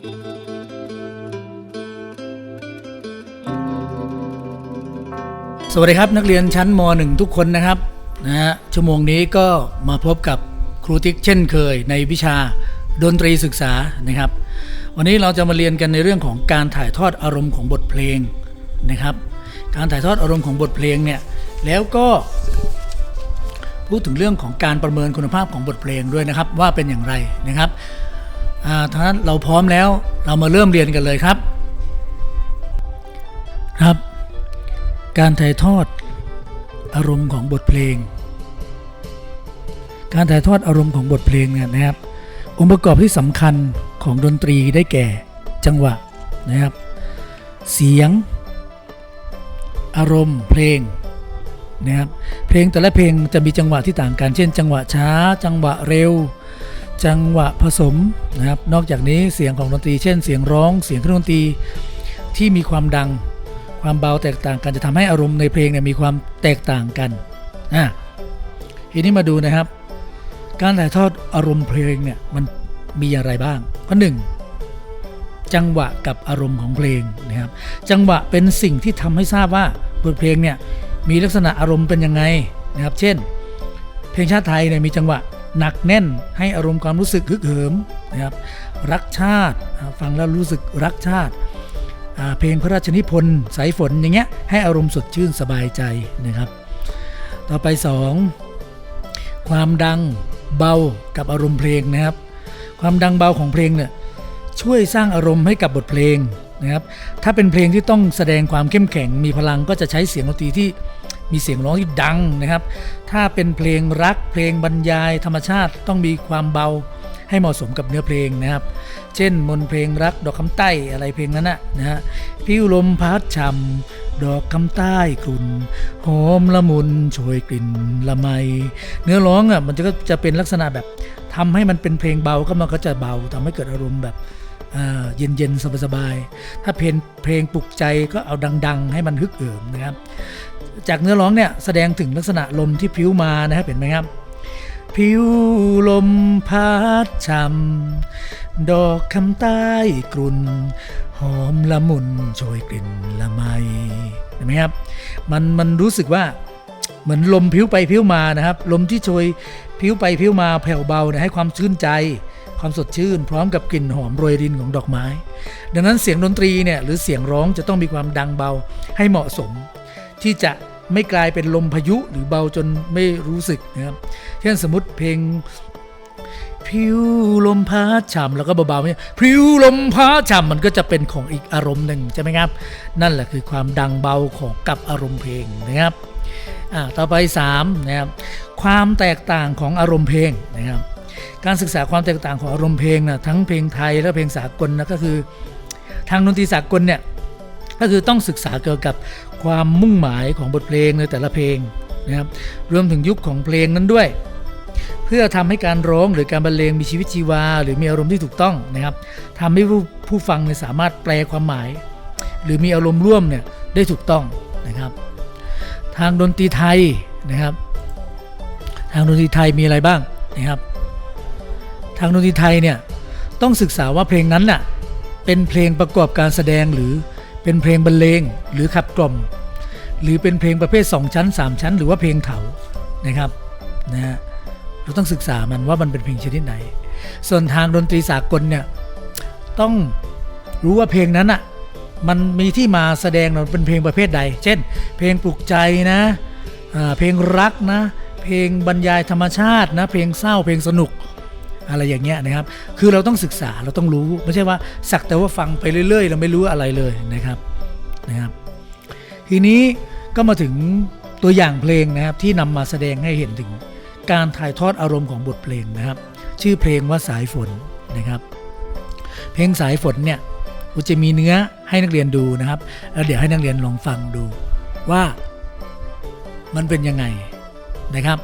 สวัสดีครับนักเรียนชั้นม .1 ทุกคนนะครับนะฮะชั่วโมงนี้ก็มาพบกับครูติ๊กเช่นเคยในวิชาดนตรีศึกษานะครับ วันนี้เราจะมาเรียนกันในเรื่องของการถ่ายทอดอารมณ์ของบทเพลงนะครับ การถ่ายทอดอารมณ์ของบทเพลงเนี่ยแล้วก็พูดถึงเรื่องของการประเมินคุณภาพของบทเพลงด้วยนะครับ ว่าเป็นอย่างไรนะครับ อ่าถ้าเราพร้อมแล้วเรามาเริ่มเรียนกันเลยครับ ครับ การถ่ายทอดอารมณ์ของบทเพลง การถ่ายทอดอารมณ์ของบทเพลงเนี่ยนะครับ องค์ประกอบที่สำคัญของดนตรีได้แก่จังหวะนะครับ เสียง อารมณ์เพลงนะครับเพลงแต่ละเพลงจะมีจังหวะที่ต่างกัน เช่น จังหวะช้า จังหวะเร็ว จังหวะผสมนะครับ นอกจากนี้เสียงของดนตรี เช่น เสียงร้อง เสียงเครื่องดนตรีที่มีความดัง ความเบาแตกต่างกันจะทำให้อารมณ์ในเพลงเนี่ยมีความแตกต่างกันอะทีนี้มาดูนะครับ การถ่ายทอดอารมณ์เพลงเนี่ยมันมีอะไรบ้างข้อหนึ่งจังหวะกับอารมณ์ของเพลงนะครับ จังหวะเป็นสิ่งที่ทำให้ทราบว่าบทเพลงเนี่ยมีลักษณะอารมณ์เป็นยังไงนะครับ เช่น เพลงชาติไทยเนี่ยมีจังหวะ หนักแน่นให้อารมณ์ความรู้สึกฮึกเหิมนะครับรักชาติฟังแล้วรู้สึกรักชาติ เพลงพระราชนิพนธ์สายฝนอย่างเงี้ยให้อารมณ์สดชื่นสบายใจนะครับ ต่อไป 2 ความดังเบากับอารมณ์เพลงนะครับ ความดังเบาของเพลงเนี่ยช่วยสร้างอารมณ์ให้กับบทเพลงนะครับถ้าเป็นเพลงที่ต้องแสดงความเข้มแข็งมีพลังก็จะใช้เสียงดนตรีที่ มีเสียงร้องที่ดังนะครับ ถ้าเป็นเพลงรักเพลงบรรยายธรรมชาติต้องมีความเบาให้เหมาะสมกับเนื้อเพลงนะครับ เช่นมนเพลงรักดอกคำใต้อะไรเพลงนั้นนะนะฮะพิวลมพัดช่ำดอกคำใต้กลุ่นหอมละมุนโชยกลิ่นละไม เนื้อร้องอะมันจะก็จะเป็นลักษณะแบบทำให้มันเป็นเพลงเบาก็มันก็จะเบาทำให้เกิดอารมณ์แบบเย็นเย็นๆ สบายๆ ถ้าเพลงเพลงปลุกใจก็เอาดัง ๆ ให้มันฮึกเหิมนะครับ จากเนื้อร้องเนี่ยแสดงถึงลักษณะลมที่พิ้วมานะครับเห็นไหมครับผิวลมพัดช่ำดอกคำใต้กลุ่นหอมละมุนโชยกลิ่นละไมเห็นไหมครับมันมันรู้สึกว่าเหมือนลมพิ้วไปพิ้วมานะครับ ลมที่โชยพิ้วไปพิ้วมาแผ่วเบาเนี่ยให้ความชื่นใจความสดชื่นพร้อมกับกลิ่นหอมโรยรินของดอกไม้ ดังนั้นเสียงดนตรีเนี่ยหรือเสียงร้องจะต้องมีความดังเบาให้เหมาะสม ที่จะไม่กลายเป็นลมพายุหรือเบาจนไม่รู้สึกนะครับ เช่นสมมติเพลงพิวลมพัดฉ่ำแล้วก็เบาๆเนี่ยพิวลมพัดฉ่ำมันก็จะเป็นของอีกอารมณ์หนึ่งใช่ไหมครับ นั่นแหละคือความดังเบาของกับอารมณ์เพลงนะครับอ่าต่อไป3นะครับความแตกต่างของอารมณ์เพลงนะครับ การศึกษาความแตกต่างของอารมณ์เพลงนะทั้งเพลงไทยและเพลงสากลนะก็คือ ทางดนตรีสากลเนี่ยก็คือต้องศึกษาเกี่ยวกับ ความมุ่งหมายของบทเพลงในแต่ละเพลงนะครับรวมถึงยุคของเพลงนั้นด้วย เพื่อทำให้การร้องหรือการบรรเลงมีชีวิตชีวา หรือมีอารมณ์ที่ถูกต้องนะครับทำให้ผู้ผู้ฟังเนี่ยสามารถแปลความหมาย หรือมีอารมณ์ร่วมเนี่ยได้ถูกต้องนะครับ ทางดนตรีไทยนะครับ ทางดนตรีไทยมีอะไรบ้างนะครับ ทางดนตรีไทยเนี่ยต้องศึกษาว่าเพลงนั้นน่ะเป็นเพลงประกอบการแสดงหรือ เป็นเพลงบรรเลงหรือขับกล่อม หรือเป็นเพลงประเภท 2 ชั้น 3 ชั้น หรือว่าเพลงเถานะครับนะฮะเราต้องศึกษามันว่ามันเป็นเพลงชนิดไหน ส่วนทางดนตรีสากลเนี่ยต้องรู้ว่าเพลงนั้นอะมันมีที่มาแสดงเราเป็นเพลงประเภทใด เช่น เพลงปลุกใจนะเพลงรักนะ เพลงบรรยายธรรมชาตินะ เพลงเศร้า เพลงสนุก อะไรอย่างเงี้ยนะครับ คือเราต้องศึกษาเราต้องรู้ ไม่ใช่ว่าสักแต่ว่าฟังไปเรื่อย ๆ เราไม่รู้อะไรเลยนะครับนะครับ ทีนี้ก็มาถึงตัวอย่างเพลงนะครับที่นำมาแสดงให้เห็นถึงการถ่ายทอดอารมณ์ของบทเพลงนะครับ ชื่อเพลงว่าสายฝนนะครับ เพลงสายฝนเนี่ยกูจะมีเนื้อให้นักเรียนดูนะครับแล้วเดี๋ยวให้นักเรียนลองฟังดูว่ามันเป็นยังไงนะครับ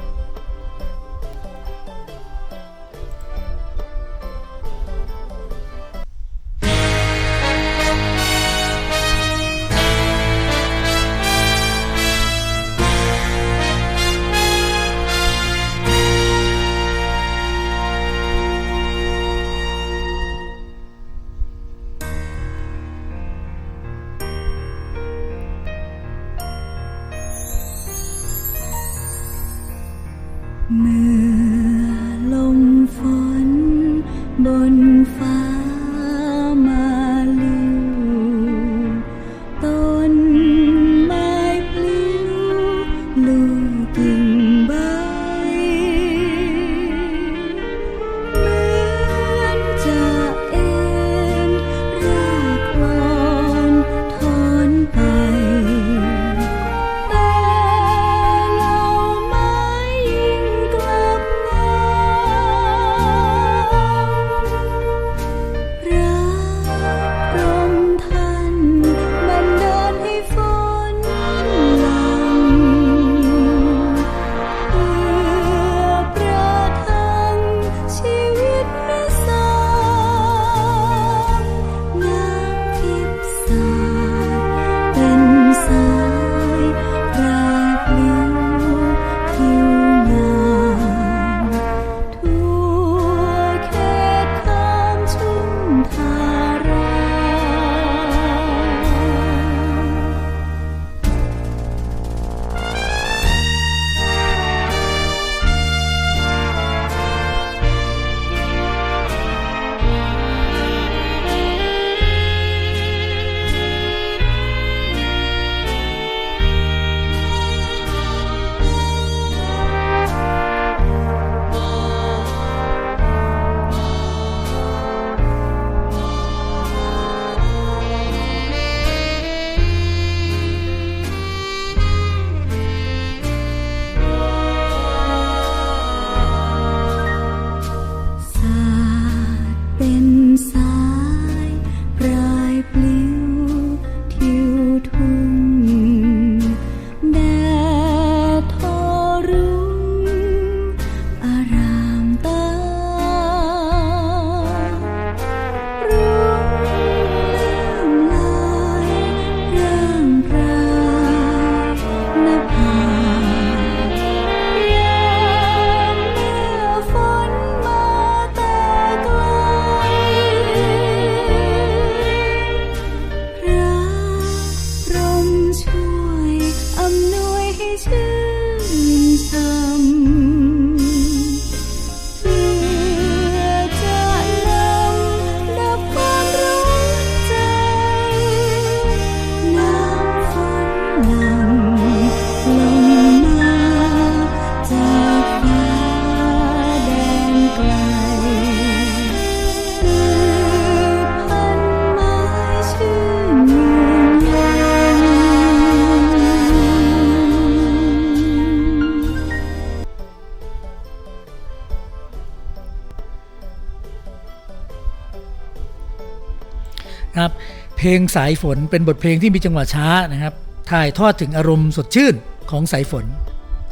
ลงสายฝนเป็นบทเพลงที่มีจังหวะช้านะครับ ถ่ายทอดถึงอารมณ์สดชื่นของสายฝน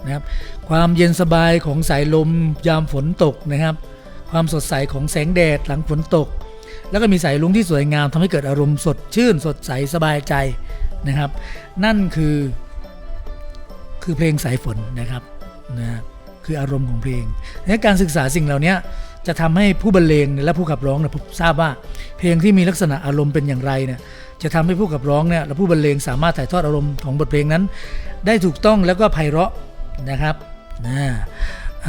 นะครับความเย็นสบายของสายลมยามฝนตกนะครับ ความสดใสของแสงแดดหลังฝนตก แล้วก็มีสายลุงที่สวยงามทำให้เกิดอารมณ์สดชื่น สดใสสบายใจนะครับ นั่นคือคือเพลงสายฝนนะครับนะคืออารมณ์ของเพลงและการศึกษาสิ่งเหล่านี้ จะทำให้ผู้บรรเลงและผู้ขับร้องเนี่ยทราบว่า เพลงที่มีลักษณะอารมณ์เป็นอย่างไรเนี่ยจะทำให้ผู้ขับร้องเนี่ยและผู้บรรเลงสามารถถ่ายทอดอารมณ์ของบทเพลงนั้น ได้ถูกต้องแล้วก็ไพเราะนะครับนะ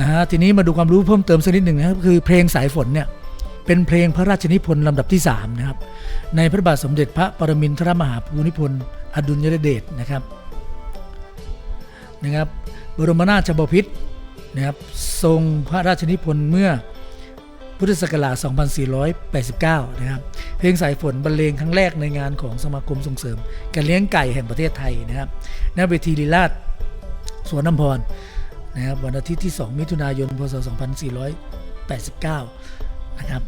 ฮะทีนี้มาดูความรู้เพิ่มเติมสักนิดหนึ่งนะครับคือเพลงสายฝนเนี่ยเป็นเพลงพระราชนิพนธ์ลำดับที่3นะครับในพระบาทสมเด็จพระปรมินทรมหาภูมิพลอดุลยเดชนะครับนะครับบรมนาถบพิตรนะครับทรงพระราชนิพนธ์เมื่อ พุทธศักราช 2489 นะครับ เพลงสายฝนบรรเลงครั้งแรกในงานของสมาคมส่งเสริม การเลี้ยงไก่แห่งประเทศไทยนะครับณเวทีลีลาศสวนน้ำพรนะครับวันอาทิตย์ที่ 2 มิถุนายน พศ 2489 นะครับ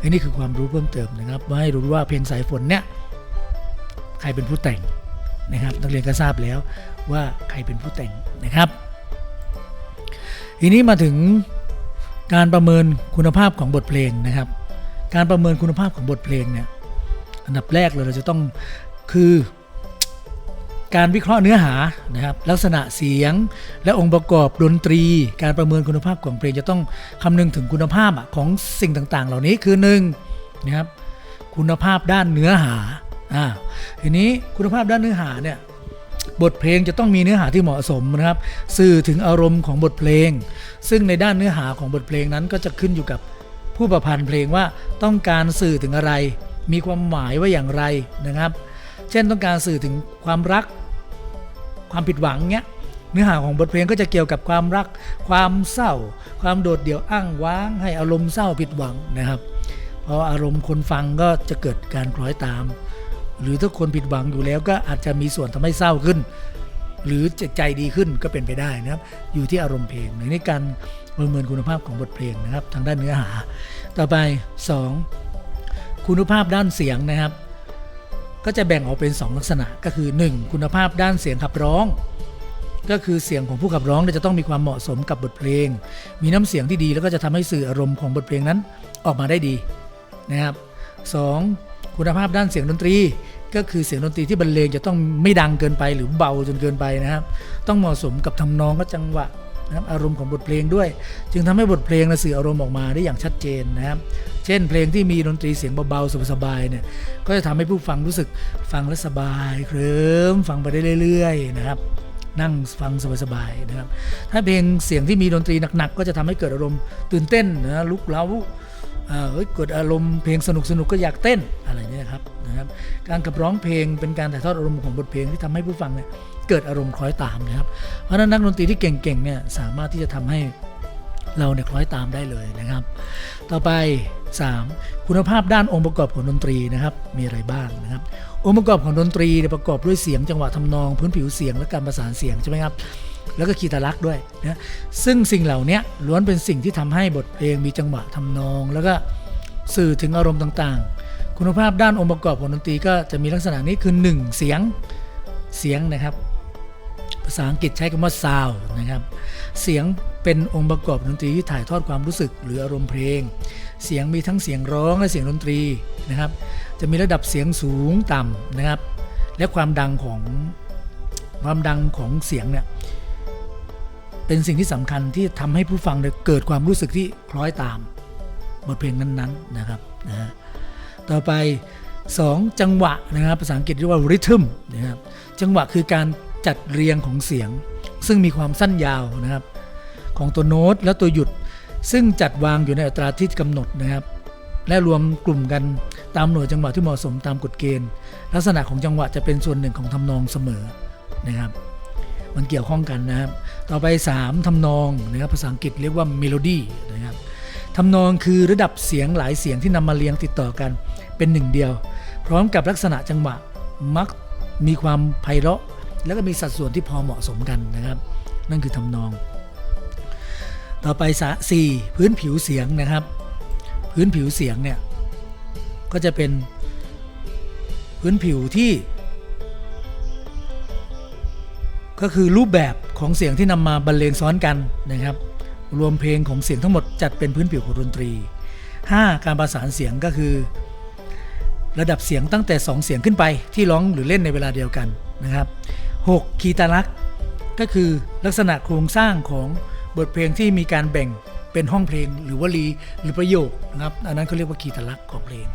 อันนี้คือความรู้เพิ่มเติมนะครับมาให้รู้ว่าเพลงสายฝนเนี่ยใครเป็นผู้แต่งนะครับ นักเรียนก็ทราบแล้วว่าใครเป็นผู้แต่งนะครับ ทีนี้มาถึง การประเมินคุณภาพของบทเพลงนะครับ การประเมินคุณภาพของบทเพลงเนี่ยอันดับแรกเลยเราจะต้องคือการวิเคราะห์เนื้อหานะครับลักษณะเสียงและองค์ประกอบดนตรี การประเมินคุณภาพของเพลงจะต้องคำนึงถึงคุณภาพของสิ่งต่าง ๆ เหล่านี้คือหนึ่งนะครับคุณภาพด้านเนื้อหาอ่าทีนี้คุณภาพด้านเนื้อหาเนี่ย บทเพลงจะต้องมีเนื้อหาที่เหมาะสมนะครับ สื่อถึงอารมณ์ของบทเพลง ซึ่งในด้านเนื้อหาของบทเพลงนั้นก็จะขึ้นอยู่กับผู้ประพันธ์เพลงว่าต้องการสื่อถึงอะไร มีความหมายว่าอย่างไรนะครับ เช่นต้องการสื่อถึงความรัก ความผิดหวังเนี้ยเนื้อหาของบทเพลงก็จะเกี่ยวกับความรัก ความเศร้า ความโดดเดี่ยวอ้างว้าง ให้อารมณ์เศร้าผิดหวังนะครับพราะอารมณ์คนฟังก็จะเกิดการคล้อยตาม หรือถ้าคนผิดหวังอยู่แล้วก็อาจจะมีส่วนทำให้เศร้าขึ้น หรือจใจดีขึ้นก็เป็นไปได้นะครับ อยู่ที่อารมณ์เพลงในการประเมินคุณภาพของบทเพลงนะครับ ทางด้านเนื้อหา ต่อไป 2. คุณภาพด้านเสียงนะครับ ก็จะแบ่งออกเป็น 2 ลักษณะก็คือ 1. คุณภาพด้านเสียงขับร้อง ก็คือเสียงของผู้ขับร้องจะต้องมีความเหมาะสมกับบทเพลง มีน้ำเสียงที่ดีแล้วก็จะทำให้สื่ออารมณ์ของบทเพลงนั้นออกมาได้ดีนะครับ 2. คุณภาพด้านเสียงดนตรี ก็คือเสียงดนตรีที่บรรเลงจะต้องไม่ดังเกินไปหรือเบาจนเกินไปนะครับ ต้องเหมาะสมกับทำนองและจังหวะนะครับอารมณ์ของบทเพลงด้วย จึงทำให้บทเพลงและสื่ออารมณ์ออกมาได้อย่างชัดเจนนะครับ เช่น เพลงที่มีดนตรีเสียงเบาๆสบายๆเนี่ยก็จะทำให้ผู้ฟังรู้สึกฟังแล้วสบายเคลิ้มฟังไปได้เรื่อย ๆ นะครับ นั่งฟังสบายๆนะครับ ถ้าเพลงเสียงที่มีดนตรีหนักๆก็จะทำให้เกิดอารมณ์ตื่นเต้นนะลุกเล้า เเกิดอารมณ์เพลงสนุกๆก็อยากเต้นอะไรเนี่ยครับนะครับ การขับร้องเพลงเป็นการถ่ายทอดอารมณ์ของบทเพลงที่ทำให้ผู้ฟังเนี่ยเกิดอารมณ์คล้อยตามนะครับ เพราะนั้นนักดนตรีที่เก่งๆเนี่ยสามารถที่จะทำให้เราเนี่ยคล้อยตามได้เลยนะครับ ต่อไป 3. คุณภาพด้านองค์ประกอบของดนตรีนะครับ มีอะไรบ้างนะครับ องค์ประกอบของดนตรีประกอบด้วยเสียงจังหวะทำนองพื้นผิวเสียงและการประสานเสียงใช่ไหมครับ แล้วก็คีตาลักษ์ด้วยนะซึ่งสิ่งเหล่านี้ล้วนเป็นสิ่งที่ทำให้บทเพลงมีจังหวะทำนอง แล้วก็สื่อถึงอารมณ์ต่างๆ คุณภาพด้านองค์ประกอบของดนตรีก็จะมีลักษณะนี้คือ 1. เสียงเสียงนะครับ ภาษาอังกฤษใช้คำว่า sound นะครับ เสียงเป็นองค์ประกอบดนตรีที่ถ่ายทอดความรู้สึกหรืออารมณ์เพลง เสียงมีทั้งเสียงร้องและเสียงดนตรีนะครับ จะมีระดับเสียงสูงต่ำนะครับ และความดังของความดังของเสียงเนี่ย เป็นสิ่งที่สำคัญที่ทำให้ผู้ฟังเกิดความรู้สึกที่คล้อยตาม บทเพลงนั้นๆนะครับนะฮะต่อไป 2 จังหวะนะครับภาษาอังกฤษเรียกว่า rhythm นะครับจังหวะคือการจัดเรียงของเสียง ซึ่งมีความสั้นยาวนะครับ ของตัวโน้ตและตัวหยุด ซึ่งจัดวางอยู่ในอัตราที่กำหนดนะครับ และรวมกลุ่มกันตามหน่วยจังหวะที่เหมาะสมตามกฎเกณฑ์ ลักษณะของจังหวะจะเป็นส่วนหนึ่งของทำนองเสมอนะครับ มันเกี่ยวข้องกันนะครับ ต่อไป 3ทำนองนะครับภาษาอังกฤษเรียกว่าเมโลดี้นะครับทำนองคือระดับเสียงหลายเสียงที่นำมาเรียงติดต่อกันเป็นหนึ่งเดียว พร้อมกับลักษณะจังหวะมักมีความไพเราะ แล้วก็มีสัดส่วนที่พอเหมาะสมกันนะครับ นั่นคือทำนอง ต่อไปสะสี่พื้นผิวเสียงนะครับ พื้นผิวเสียงเนี่ยก็จะเป็นพื้นผิวที่ ก็คือรูปแบบของเสียงที่นำมาบรรเลงซ้อนกันนะครับ รวมเพลงของเสียงทั้งหมดจัดเป็นพื้นผิวของดนตรี 5. การประสานเสียงก็คือ ระดับเสียงตั้งแต่ 2 เสียงขึ้นไปที่ร้องหรือเล่นในเวลาเดียวกันนะครับ 6. คีตาลักษ์ก็คือลักษณะโครงสร้างของบทเพลงที่มีการแบ่งเป็นห้องเพลงหรือวลีหรือประโยคนะครับ อันนั้นเขาเรียกว่าคีตาลักษ์ของเพลง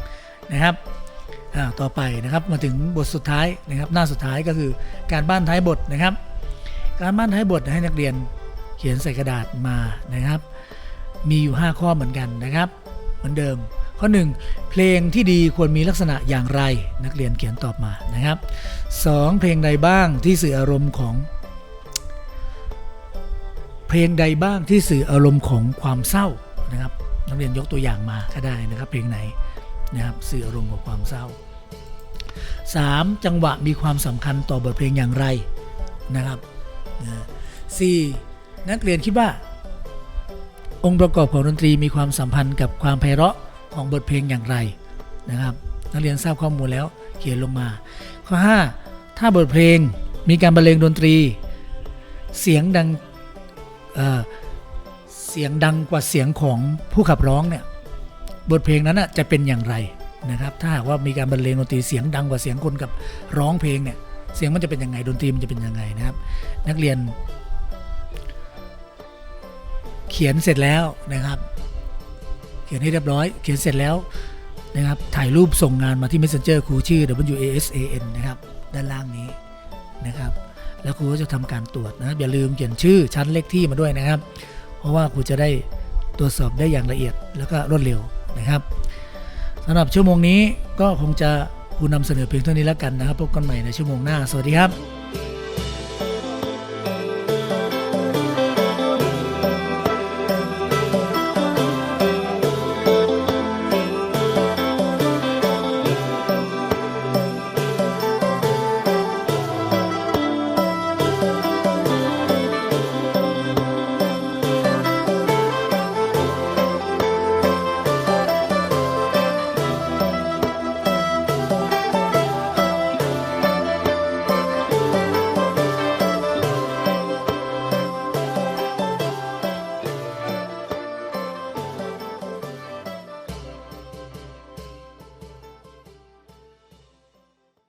นะครับต่อไปนะครับมาถึงบทสุดท้ายนะครับ หน้าสุดท้ายก็คือการบ้านท้ายบทนะครับ การบ้านท้ายบทให้นักเรียนเขียนใส่กระดาษมานะครับ มีอยู่ 5 ข้อเหมือนกันนะครับ เหมือนเดิม ข้อ 1 เพลงที่ดีควรมีลักษณะอย่างไร นักเรียนเขียนตอบมานะครับ 2. เพลงใดบ้างที่สื่ออารมณ์ของ เพลงใดบ้างที่สื่ออารมณ์ของความเศร้านะครับ นักเรียนยกตัวอย่างมาก็ได้นะครับ เพลงไหนนะครับสื่ออารมณ์ของความเศร้า 3. จังหวะมีความสำคัญต่อบทเพลงอย่างไรนะครับ นะสี่นักเรียนคิดว่า องค์ประกอบของดนตรีมีความสัมพันธ์กับความไพเราะของบทเพลงอย่างไรนะครับนักเรียนทราบข้อมูลแล้วเขียนลงมา ข้อ 5 ถ้าบทเพลงมีการบรรเลงดนตรี เสียงดังเเสียงดังกว่าเสียงของผู้ขับร้องเนี่ยบทเพลงนั้นจะเป็นอย่างไรนะครับ ถ้าหากว่ามีการบรรเลงดนตรีเสียงดังกว่าเสียงคนกับร้องเพลงเนี่ย เสียงมันจะเป็นยังไงดนตรีมันจะเป็นยังไงนะครับ นักเรียน เขียนเสร็จแล้วนะครับ เขียนให้เรียบร้อย เขียนเสร็จแล้วนะครับ ถ่ายรูปส่งงานมาที่ Messenger ครูชื่อ W A S A N นะครับ ด้านล่างนี้นะครับ แล้วครูก็จะทำการตรวจนะครับ อย่าลืมเขียนชื่อชั้นเลขที่มาด้วยนะครับ เพราะว่าครูจะได้ตรวจสอบได้อย่างละเอียดแล้วก็รวดเร็วนะครับสำหรับชั่วโมงนี้ก็คงจะ ผู้นำเสนอเพียงเท่านี้แล้วกันนะครับ พบกันใหม่ในชั่วโมงหน้า สวัสดีครับ